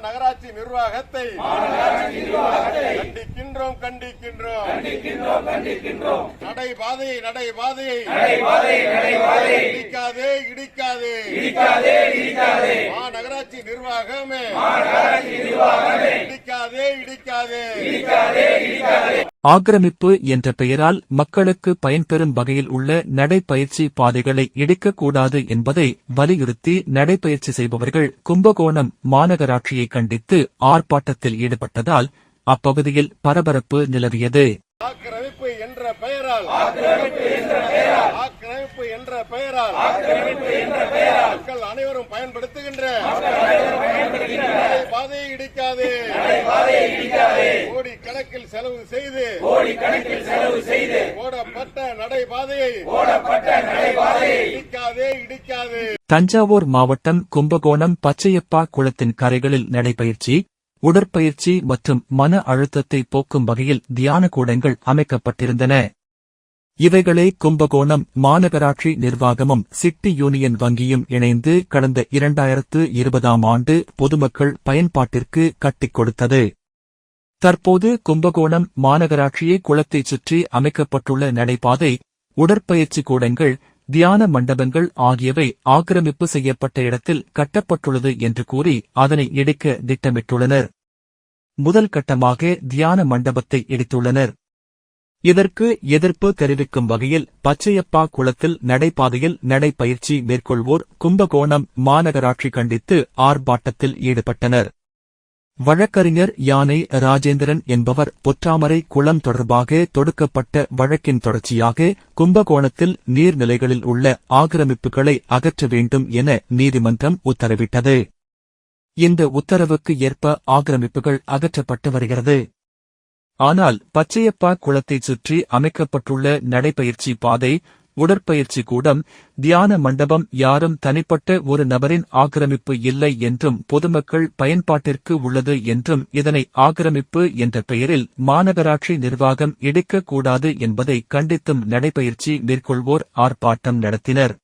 நகராட்சி நிர்வாகத்தை கண்டிக்கின்றோம் கண்டிக்கின்றோம். நடை பாதையை இடிக்காதே இடிக்காதே. நிர்வாகமே. இடிக்காதே இடிக்காதே. ஆக்கிரமிப்பு என்ற பெயரால் மக்களுக்கு பயன்பெறும் வகையில் உள்ள நடைப்பயிற்சி பாதைகளை இடிக்கக்கூடாது என்பதை வலியுறுத்தி நடைப்பயிற்சி செய்பவர்கள் கும்பகோணம் மாநகராட்சியை கண்டித்து ஆர்ப்பாட்டத்தில் ஈடுபட்டதால் அப்பகுதியில் பரபரப்பு நிலவியது. ஆக்கிரமிப்பு என்ற பெயரால் ஆக்கிரமிப்பு என்ற பெயரால் மக்கள் அனைவரும் பயன்படுத்துகின்ற பாதையை இடிக்காது கோடி கணக்கில் செலவு செய்து போடப்பட்ட நடை பாதையை இடிக்காதே இடிக்காது. தஞ்சாவூர் மாவட்டம் கும்பகோணம் பச்சையப்பா குளத்தின் கரைகளில் நடைபயிற்சி உடற்பயிற்சி மற்றும் மன அழுத்தத்தை போக்கும் வகையில் தியான கூடங்கள் அமைக்கப்பட்டிருந்தன. இவைகளை கும்பகோணம் மாநகராட்சி நிர்வாகமும் சிட்டி யூனியன் வங்கியும் இணைந்து கடந்த இரண்டாயிரத்து இருபதாம் ஆண்டு பொதுமக்கள் பயன்பாட்டிற்கு கட்டிக் கொடுத்தது. தற்போது கும்பகோணம் மாநகராட்சியை குளத்தைச் சுற்றி அமைக்கப்பட்டுள்ள நடைபாதை உடற்பயிற்சி கூடங்கள் தியான மண்டபங்கள் ஆகியவை ஆக்கிரமிப்பு செய்யப்பட்ட இடத்தில் கட்டப்பட்டுள்ளது என்று கூறி அதனை இடிக்க திட்டமிட்டுள்ளனர். முதல் கட்டமாக தியான மண்டபத்தை இடித்துள்ளனர் இதற்கு எதிர்ப்பு தெரிவிக்கும் வகையில் பச்சையப்பா குளத்தில் நடைபாதையில் நடைபயிற்சி மேற்கொள்வோர் கும்பகோணம் மாநகராட்சி கண்டித்து ஆர்ப்பாட்டத்தில் ஈடுபட்டனர். வழக்கறிஞர் யானை ராஜேந்திரன் என்பவர் பொற்றாமரை குளம் தொடர்பாக தொடுக்கப்பட்ட வழக்கின் தொடர்ச்சியாக கும்பகோணத்தில் நீர்நிலைகளில் உள்ள ஆக்கிரமிப்புகளை அகற்ற வேண்டும் என நீதிமன்றம் உத்தரவிட்டது. இந்த உத்தரவுக்கு ஏற்ப ஆக்கிரமிப்புகள் அகற்றப்பட்டு வருகிறது. ஆனால் பச்சையப்பா குளத்தைச் சுற்றி அமைக்கப்பட்டுள்ள நடைபயிற்சி பாதை உடற்பயிற்சி கூடம் தியான மண்டபம் யாரும் தனிப்பட்ட ஒரு நபரின் ஆக்கிரமிப்பு இல்லை என்றும் பொதுமக்கள் பயன்பாட்டிற்கு உள்ளது என்றும் இதனை ஆக்கிரமிப்பு என்ற பெயரில் மாநகராட்சி நிர்வாகம் இடிக்கக்கூடாது என்பதை கண்டித்தும் நடைபயிற்சி மேற்கொள்வோர் ஆர்ப்பாட்டம் நடத்தினர்.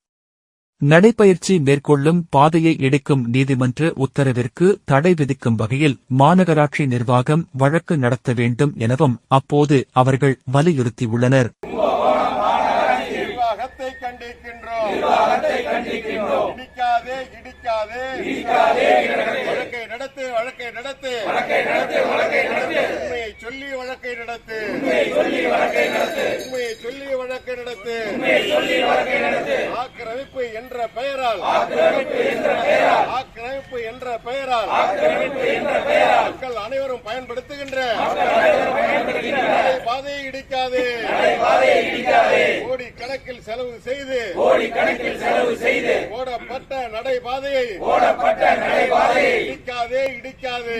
நடைபயிற்சி மேற்கொள்ளும் பாதையை இடிக்கும் நீதிமன்ற உத்தரவிற்கு தடை விதிக்கும் வகையில் மாநகராட்சி நிர்வாகம் வழக்கு நடத்த வேண்டும் எனவும் அப்போது அவர்கள் வலியுறுத்தியுள்ளனர். நிர்வாகத்தை கண்டிக்கின்றோம். இடிக்காதே இடிக்காதே. வழக்கை நடத்து வழக்கை நடத்து. நடத்து. உண்மையை சொல்லி வழக்கை நடத்து. ஆக்கிரமிப்பு என்ற பெயரால். ஆக்கிரமிப்பு என்ற பெயரால். மக்கள் அனைவரும் பயன்படுத்துகின்ற. பாதையை இடிக்காதே. கோடி கணக்கில் செலவு செய்து. போடப்பட்ட நடை பாதையை இடிக்காதே இடிக்காதே.